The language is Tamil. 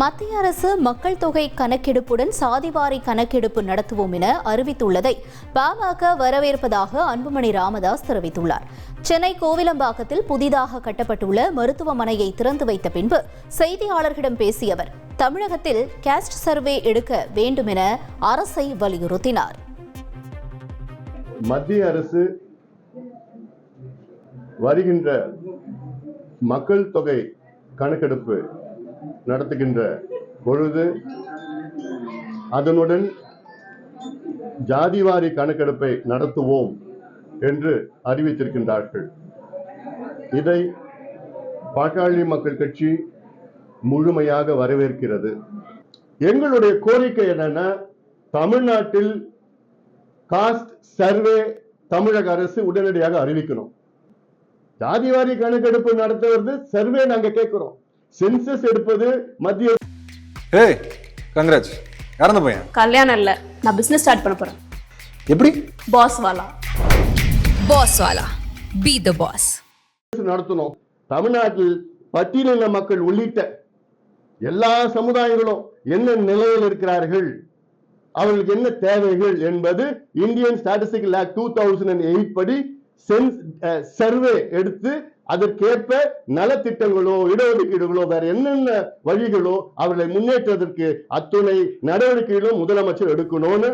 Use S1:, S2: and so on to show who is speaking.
S1: மத்திய அரசு மக்கள் தொகை கணக்கெடுப்புடன் சாதிவாரி கணக்கெடுப்பு நடத்துவோம் என அறிவித்துள்ளதை பாமக வரவேற்பதாக அன்புமணி ராமதாஸ் தெரிவித்துள்ளார். சென்னை கோவிலம்பாக்கத்தில் புதிதாக கட்டப்பட்டுள்ள மருத்துவமனையை திறந்து வைத்த பின்பு செய்தியாளர்களிடம் பேசிய அவர் தமிழகத்தில் கேஸ்ட் சர்வே எடுக்க வேண்டும் என அரசை வலியுறுத்தினார்.
S2: மத்திய அரசு வருகின்ற மக்கள் தொகை கணக்கெடுப்பு நடத்துகின்ற பொழுது அதனுடன் ஜாதிவாரி கணக்கெடுப்பை நடத்துவோம் என்று அறிவித்திருக்கின்றார்கள். இதை பாட்டாளி மக்கள் கட்சி முழுமையாக வரவேற்கிறது. எங்களுடைய கோரிக்கை என்னன்னா தமிழ்நாட்டில் காஸ்ட் சர்வே தமிழக அரசு உடனடியாக அறிவிக்கணும். ஜாதிவாரி கணக்கெடுப்பு நடத்துவது சர்வே நாங்க கேட்கிறோம். சென்சஸ் எடுப்பது மத்திய
S3: ஏய் கங்க்ராட்ஸ் இறந்த பையன்?
S4: கல்யாணம் இல்ல. நான் பிசினஸ் ஸ்டார்ட் பண்ண போறேன்.
S3: எப்படி?
S4: பாஸ் வாலா.
S5: Wala. Be the boss.
S2: அரசு நடத்தணும். தமிழ்நாட்டில் பட்டியலின மக்கள் உள்ளிட்ட எல்லா சமுதாயங்களும் என்ன நிலையில் இருக்கிறார்கள்? அவர்களுக்கு என்ன தேவைகள் என்பது Indian statistical act two thousand and eight படி சென்ஸ் சர்வே எடுத்து அதற்கேற்ப நலத்திட்டங்களோ இடஒதுக்கீடுகளோ வேற என்னென்ன வழிகளோ அவர்களை முன்னேற்றத்திற்கு அத்துணை நடவடிக்கைகளும் முதலமைச்சர் எடுக்கணும்னு